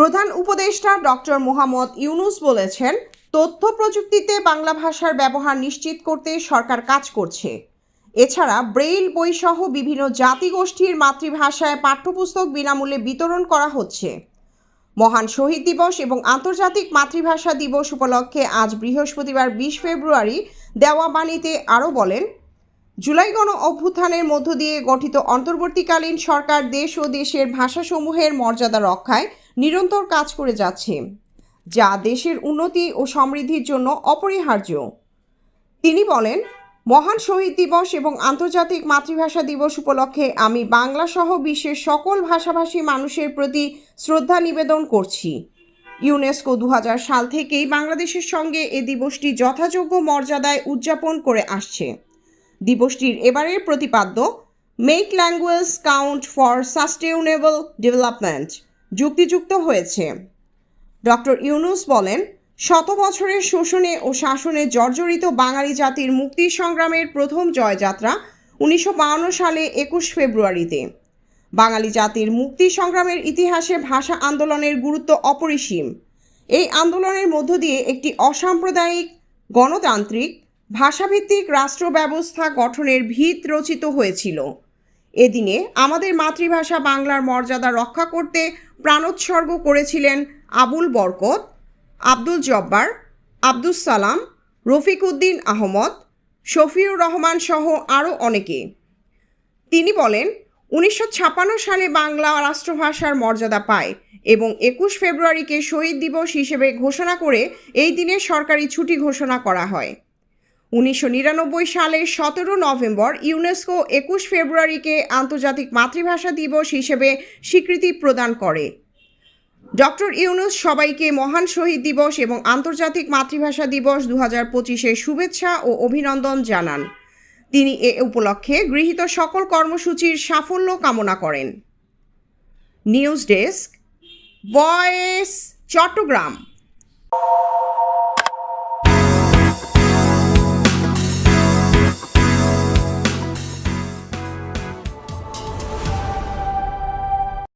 প্রধান উপদেষ্টা ডক্টর মোহাম্মদ ইউনুস বলেছেন, তথ্য প্রযুক্তিতে বাংলা ভাষার ব্যবহার নিশ্চিত করতে সরকার কাজ করছে। এছাড়া ব্রেইল, বইসহ বিভিন্ন জাতিগোষ্ঠীর মাতৃভাষায় পাঠ্যপুস্তক বিনামূল্যে বিতরণ করা হচ্ছে। মহান শহীদ দিবস এবং আন্তর্জাতিক মাতৃভাষা দিবস উপলক্ষে আজ বৃহস্পতিবার বিশ ফেব্রুয়ারি দেওয়া বাণীতে আরও বলেন, জুলাই গণ অভ্যুত্থানের মধ্য দিয়ে গঠিত অন্তর্বর্তীকালীন সরকার দেশ ও দেশের ভাষাসমূহের মর্যাদা রক্ষায় নিরন্তর কাজ করে যাচ্ছে, যা দেশের উন্নতি ও সমৃদ্ধির জন্য অপরিহার্য। তিনি বলেন, মহান শহীদ দিবস এবং আন্তর্জাতিক মাতৃভাষা দিবস উপলক্ষে আমি বাংলা সহ বিশ্বের সকল ভাষাভাষী মানুষের প্রতি শ্রদ্ধা নিবেদন করছি। ইউনেস্কো দু হাজার সাল থেকেই বাংলাদেশের সঙ্গে এ দিবসটি যথাযোগ্য মর্যাদায় উদযাপন করে আসছে। দিবসটির এবারের প্রতিপাদ্য make language count for sustainable development যুক্তিযুক্ত হয়েছে। ডক্টর ইউনুস বলেন, শত বছরের শোষণে ও শাসনে জর্জরিত বাঙালি জাতির মুক্তি সংগ্রামের প্রথম জয়যাত্রা উনিশশো সালে একুশ ফেব্রুয়ারিতে। বাঙালি জাতির মুক্তি সংগ্রামের ইতিহাসে ভাষা আন্দোলনের গুরুত্ব অপরিসীম। এই আন্দোলনের মধ্য দিয়ে একটি অসাম্প্রদায়িক, গণতান্ত্রিক, ভাষাভিত্তিক রাষ্ট্র ব্যবস্থা গঠনের ভিত রচিত হয়েছিল। এদিনে আমাদের মাতৃভাষা বাংলার মর্যাদা রক্ষা করতে প্রাণোৎসর্গ করেছিলেন আবুল বরকত, আব্দুল জব্বার, আব্দুস সালাম, রফিক উদ্দিন আহমদ, শফিউর রহমান সহ আরও অনেকে। তিনি বলেন, উনিশশো সালে বাংলা রাষ্ট্রভাষার মর্যাদা পায় এবং একুশ ফেব্রুয়ারিকে শহীদ দিবস হিসেবে ঘোষণা করে এই দিনে সরকারি ছুটি ঘোষণা করা হয়। উনিশশো নিরানব্বই সালের সতেরো নভেম্বর ইউনেস্কো একুশ ফেব্রুয়ারিকে আন্তর্জাতিক মাতৃভাষা দিবস হিসেবে স্বীকৃতি প্রদান করে। ডক্টর ইউনুস সবাইকে মহান শহীদ দিবস এবং আন্তর্জাতিক মাতৃভাষা দিবস দু হাজার পঁচিশের শুভেচ্ছা ও অভিনন্দন জানান। তিনি এ উপলক্ষে গৃহীত সকল কর্মসূচির সাফল্য কামনা করেন। News desk voice Chattogram.